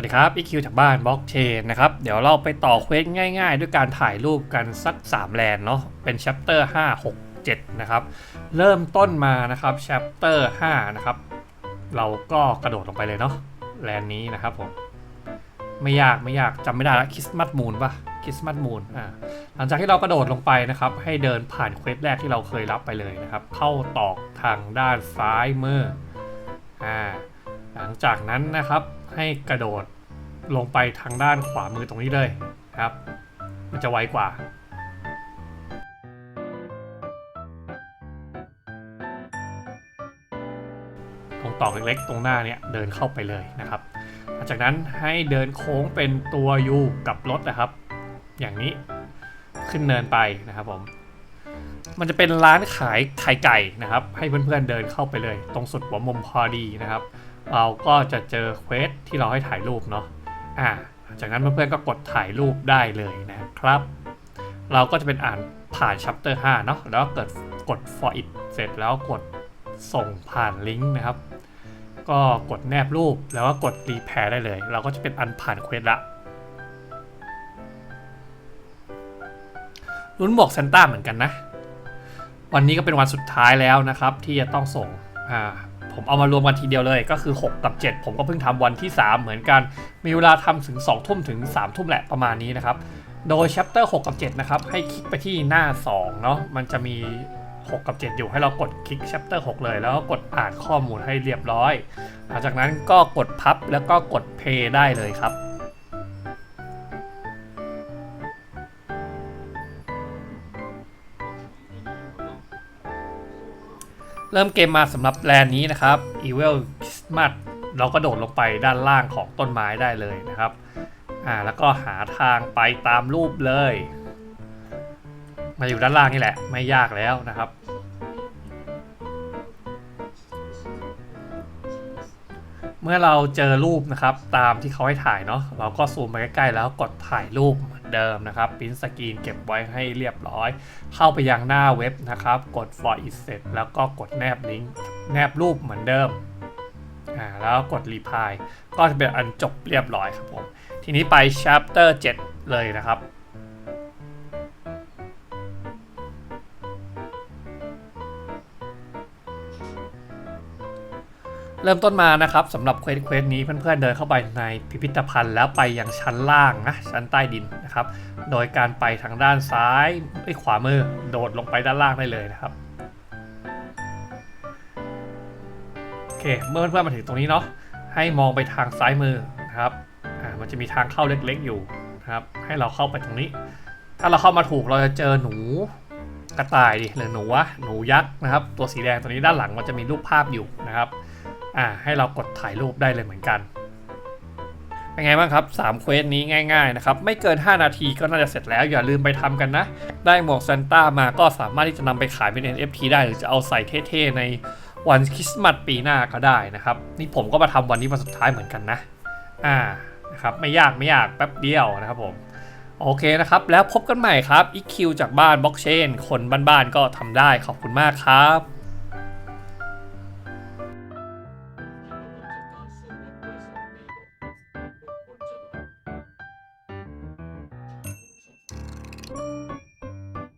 วัสดีครับ EQ จากบ้านบล็อกเชนนะครับ เดี๋ยวเราไปต่อเควสง่ายๆ ด้วยการถ่ายรูปกันสัก 3 แลนเนาะเป็น chapter 5 6 7 นะครับ เริ่มต้นมานะครับ chapter 5นะครับ เราก็กระโดดลงไปเลยเนาะแลนนี้นะครับผม ไม่ยากไม่ยากจำไม่ได้ละคริสต์มาสมูนปะคริสต์มาสมูนอ่าหลังจากที่เรากระโดดลงไปนะครับ ให้เดินผ่านเควสแรกที่เราเคยรับไปเลยนะครับ เข้าตอกทางด้านซ้ายมืออ่า หลังจากนั้นนะครับให้กระโดดลงไปทางด้านขวามือตรงนี้เลยครับ มันจะไวกว่าตรงตอกเล็กๆ ตรงหน้าเนี่ยเดินเข้าไปเลยนะครับ หลังจากนั้นให้เดินโค้งเป็นตัว U กับรถนะครับ อย่างนี้ขึ้นเนินไปนะครับผม มันจะเป็นร้านขายไข่ไก่นะครับ ให้เพื่อนๆเดินเข้าไปเลย ตรงสุดหัวมุมพอดีนะครับ เราก็จะเจอเควสที่เราให้ถ่ายรูปเนาะอ่าจากนั้นเพื่อนๆก็กดถ่ายรูปได้เลยนะครับ เราก็จะเป็นอ่านผ่าน chapter 5เนาะแล้วก็เกิดกด for it เสร็จแล้วกดส่งผ่านลิงก์นะครับ ก็กดแนบรูปแล้วก็กดรีแพร์ได้เลย เราก็จะเป็นอันผ่านเควสละลุ้นหมวกซนต้าเหมือนกันนะ วันนี้ก็เป็นวันสุดท้ายแล้วนะครับ ที่จะต้องส่งอ่า ผมเอามารวมกันทีเดียวเลยก็คือ 6 กับ 7 ผมก็เพิ่งทำวันที่ 3 เหมือนกัน มีเวลาทำถึง 2 ทุ่มถึง 3 ทุ่มแหละประมาณนี้นะครับ โดย chapter 6 กับ 7 นะครับ ให้คลิกไปที่หน้า 2 เนาะมันจะมี 6 กับ 7 อยู่ให้เรากดคลิก chapter 6 เลย แล้วก็กดอ่านข้อมูลให้เรียบร้อย หลังจากนั้นก็กดพับแล้วก็กด play ได้เลยครับ เริ่มเกมมาสำหรับแลนนี้นะครับ Evil Christmas เราก็โดดลงไปด้านล่างของต้นไม้ได้เลยนะครับ อ่าแล้วก็หาทางไปตามรูปเลย มาอยู่ด้านล่างนี่แหละ ไม่ยากแล้วนะครับ เมื่อเราเจอรูปนะครับ ตามที่เขาให้ถ่ายเนาะเราก็ซูมไปใกล้ๆแล้วกดถ่ายรูป เดิมนะครับพิมพ์สกรีนเก็บไว้ให้เรียบร้อย เข้าไปยังหน้าเว็บนะครับ กด for it เสร็จแล้วก็กดแนบลิงก์แนบรูปเหมือนเดิมอ่าแล้วกด reply ก็จะเป็นอันจบเรียบร้อยครับผม ทีนี้ไป chapter 7 เลยนะครับ เริ่มต้นมานะครับสำหรับเควสเควสนี้เพื่อนๆเดินเข้าไปในพิพิธภัณฑ์แล้วไปยังชั้นล่างนะชั้นใต้ดินนะครับ โดยการไปทางด้านซ้ายไอ้ขวามือโดดลงไปด้านล่างได้เลยนะครับโอเคเมื่อเพื่อนๆมาถึงตรงนี้เนาะให้มองไปทางซ้ายมือนะครับอ่ามันจะมีทางเข้าเล็กๆอยู่นะครับ ให้เราเข้าไปตรงนี้ ถ้าเราเข้ามาถูกเราจะเจอหนูกระต่ายดิหรือหนูวะหนูยักษ์นะครับ ตัวสีแดงตัวนี้ด้านหลังมันจะมีรูปภาพอยู่นะครับ อ่าให้เรากดถ่ายรูปได้เลยเหมือนกันเป็นไงบ้างครับ3เควสนี้ง่ายๆนะครับไม่เกิน 5 นาทีก็น่าจะเสร็จแล้วอย่าลืมไปทำกันนะ ได้หมวกซานต้ามาก็สามารถที่จะนำไปขายเป็น NFT ได้หรือจะเอาใส่เท่ๆในวันคริสต์มาสปีหน้าก็ได้นะครับ นี่ผมก็มาทำวันนี้วันสุดท้ายเหมือนกันนะอ่านะครับไม่ยากไม่ยากแป๊บเดียวนะครับผมโอเคนะครับ แล้วพบกันใหม่ครับ EQ จากบ้านบล็อกเชนคนบ้านๆก็ทำได้ขอบคุณมากครับ